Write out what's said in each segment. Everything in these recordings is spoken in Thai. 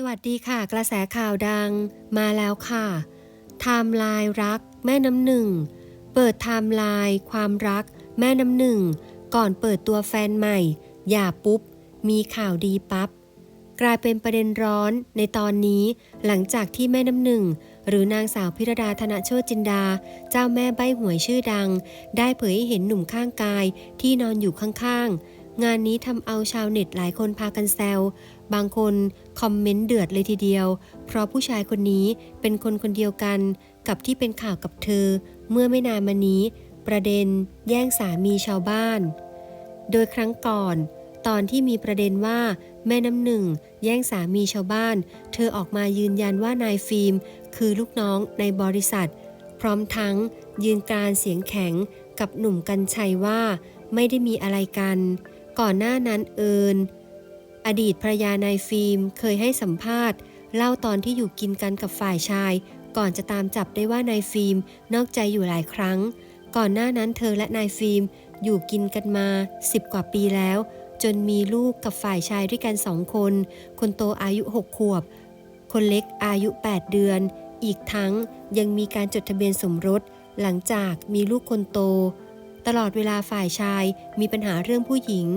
สวัสดีค่ะ กระแสข่าวดังมาแล้วค่ะไทม์ไลน์รัก แม่น้ำหนึ่ง เปิดไทม์ไลน์ความรัก แม่น้ำหนึ่ง ก่อนเปิดตัวแฟนใหม่ อย่าปุ๊บ มีข่าวดีปับ๊บกลายเป็นประเด็นร้อนในตอนนี้หลังจากที่แม่น้ำหนึ่ง หรือนางสาวพิรดาธนโชตจินดา เจ้าแม่ใบหวยชื่อดัง ได้เผยให้เห็นหนุ่มข้างกายที่นอนอยู่ข้างๆ งานนี้ทำเอาชาวเน็ตหลายคนพากันแซว บางคนคอมเมนต์เดือดเลยทีเดียว เพราะผู้ชายคนนี้เป็นคนคนเดียวกัน กับที่เป็นข่าวกับเธอ เมื่อไม่นานมานี้ ประเด็นแย่งสามีชาวบ้าน โดยครั้งก่อน ตอนที่มีประเด็นว่าแม่น้ำหนึ่ง แย่งสามีชาวบ้าน เธอออกมายืนยันว่านายฟิล์ม คือลูกน้องในบริษัท พร้อมทั้งยืนกรานเสียงแข็งกับหนุ่มกัญชัยว่า ไม่ได้มีอะไรกัน ก่อนหน้านั้นเอิญอดีตภรรยานายฟิล์มเคยให้สัมภาษณ์ เล่าตอนที่อยู่กินกันกับฝ่ายชาย ก่อนจะตามจับได้ว่านายฟิล์มนอกใจอยู่หลายครั้ง ก่อนหน้านั้นเธอและนายฟิล์มอยู่กินกันมา10กว่าปีแล้ว จนมีลูกกับฝ่ายชายด้วยกันสองคน คนโตอายุ 6 ขวบ คนเล็กอายุ 8 เดือน อีกทั้งยังมีการจดทะเบียนสมรส หลังจากมีลูกคนโต ตลอดเวลาฝ่ายชายมีปัญหาเรื่องผู้หญิง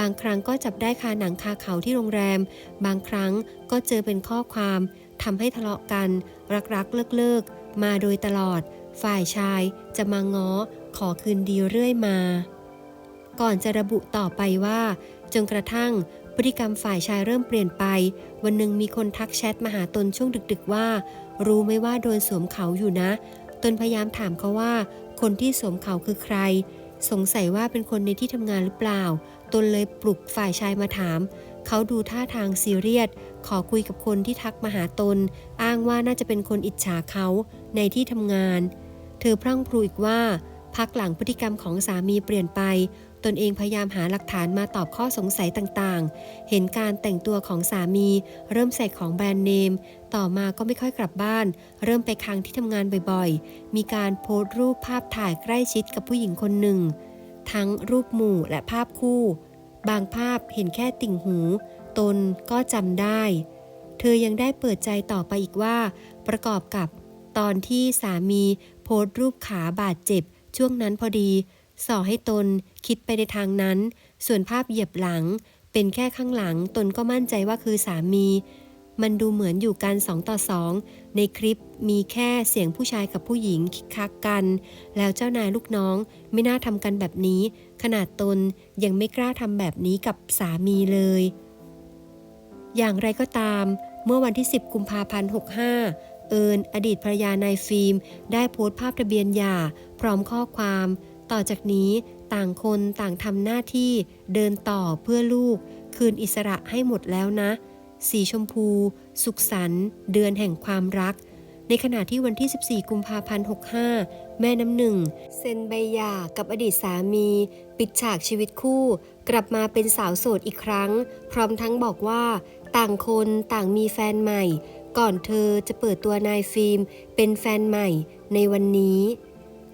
บางครั้งก็จับได้คาหนังคาเขาที่โรงแรม บางครั้งก็เจอเป็นข้อความทำให้ทะเลาะกัน รักๆเลิกๆ มาโดยตลอด ฝ่ายชายจะมาง้อขอคืนดีเรื่อยมา ก่อนจะระบุต่อไปว่า จนกระทั่งพฤติกรรมฝ่ายชายเริ่มเปลี่ยนไป วันหนึ่งมีคนทักแชทมาหาตนช่วงดึกๆว่า รู้ไหมว่าโดนสวมเขาอยู่นะ ตนพยายามถามเขาว่า คนที่สวมเขาคือใคร สงสัยว่าเป็นคนในที่ทำงานหรือเปล่า ตนเลยปลุกฝ่ายชายมาถาม เขาดูท่าทางซีเรียส ขอคุยกับคนที่ทักมาหาตน อ้างว่าน่าจะเป็นคนอิจฉาเขาในที่ทำงาน เธอพรั่งพรูอีกว่า พักหลังพฤติกรรมของสามีเปลี่ยนไป ตนเองพยายามหาหลักฐานมาตอบข้อสงสัยต่างๆ เห็นการแต่งตัวของสามี เริ่มใส่ของแบรนด์เนม ต่อมาก็ไม่ค่อยกลับบ้าน เริ่มไปค้างที่ทำงานบ่อยๆ มีการโพสต์รูปภาพถ่ายใกล้ชิดกับผู้หญิงคนหนึ่ง ทั้งรูปหมู่และภาพคู่ บางภาพเห็นแค่ติ่งหู ตนก็จำได้ เธอยังได้เปิดใจต่อไปอีกว่า ประกอบกับตอนที่สามีโพสต์รูปขาบาดเจ็บ ช่วงนั้นพอดี ส่อให้ตนคิดไปในทางนั้น ส่วนภาพเหยียบหลัง เป็นแค่ข้างหลังตนก็มั่นใจว่าคือสามี มันดูเหมือนอยู่กันสองต่อสองในคลิปมีแค่เสียงผู้ชายกับผู้หญิงคิกคักกัน แล้วเจ้านายลูกน้องไม่น่าทำกันแบบนี้ ขนาดตนยังไม่กล้าทำแบบนี้กับสามีเลย อย่างไรก็ตาม เมื่อวันที่ 10 กุมภาพันธ์ 65 เอิญอดีตภรรยานายฟิล์ม ได้โพสต์ภาพทะเบียนหย่า พร้อมข้อความ ต่อจากนี้ต่างคนต่างทำหน้าที่เดินต่อเพื่อลูก คืนอิสระให้หมดแล้วนะ สีชมพู สุขสันต์เดือนแห่งความรัก ในขณะที่วันที่ 14 กุมภาพันธ์ 65 แม่น้ำหนึ่ง เซ็นใบหย่ากับอดีตสามี ปิดฉากชีวิตคู่ กลับมาเป็นสาวโสดอีกครั้ง พร้อมทั้งบอกว่า ต่างคนต่างมีแฟนใหม่ ก่อนเธอจะเปิดตัวนายฟิล์ม เป็นแฟนใหม่ในวันนี้